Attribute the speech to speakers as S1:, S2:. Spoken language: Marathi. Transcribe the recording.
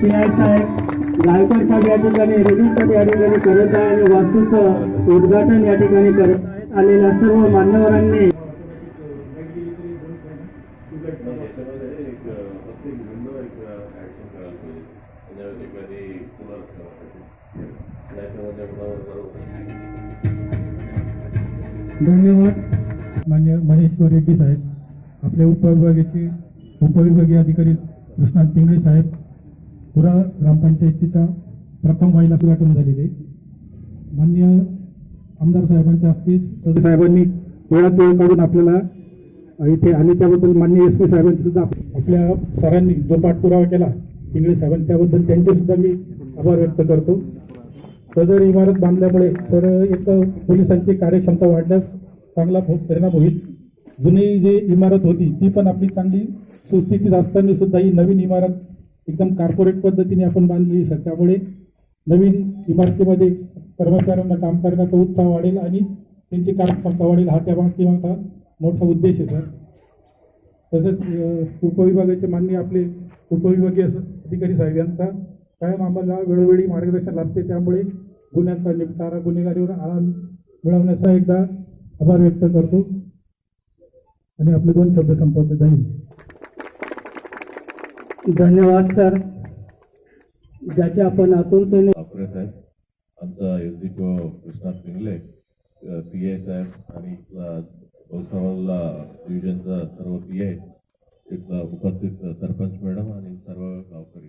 S1: पी आय साहेब साहेब या ठिकाणी रजिस्टर या ठिकाणी करत आहे आणि वास्तूचं उद्घाटन या ठिकाणी करत आलेल्या सर्व मान्यवरांनी. धन्यवाद. मान्य महेश्वर रेड्डी साहेब आपले उपविभागाचे उपविभागीय अधिकारी कृष्णा पिंगळे साहेब. पुरा ग्रामपंचायतीच्या प्रथम महिला उद्घाटन झालेले. मान्य आमदार साहेबांच्या हस्ते सदस्य साहेबांनी वेळात वेळ काढून आपल्याला इथे आले त्याबद्दल मान्य एस पी साहेबांनी सुद्धा आपल्या सरांनी जो पाठपुरावा केला इंगळे साहेबांनी त्याबद्दल त्यांचे सुद्धा मी आभार व्यक्त करतो. सदर इमारत बांधल्यामुळे तर एक पोलिसांची कार्यक्षमता वाढल्यास चांगला परिणाम होईल. जुनी जी इमारत होती ती पण आपली चांगली सुस्थितीत असताना सुद्धा ही नवीन इमारत एकदम कार्पोरेट पद्धतीने आपण बांधलेली सर त्यामुळे नवीन इमारतीमध्ये कर्मचाऱ्यांना काम करण्याचा उत्साह वाढेल आणि त्यांची कार्यक्षमता वाढेल हा त्या मागचा मोठा उद्देश आहे सर. तसेच उपविभागाचे मान्य आपले उपविभागीय अधिकारी साहेब यांचा कायम आम्हाला वेळोवेळी मार्गदर्शन लाभते त्यामुळे गुन्ह्यांचा निपटारा गुन्हेगारीवर आळा मिळवण्याचा एकदा आभार व्यक्त करतो. आणि आपले दोन शब्द संपवतो. धन्यवाद. धन्यवाद सर. ज्याचे आपण आतुरतेने
S2: वापरत आहे आमचा एस डी को कृष्णात पिंगले पी आय साहेब आणि इथला डिव्हिजनचा सर्व पी आय तिथला उपस्थित सरपंच मॅडम आणि सर्व गावकरी.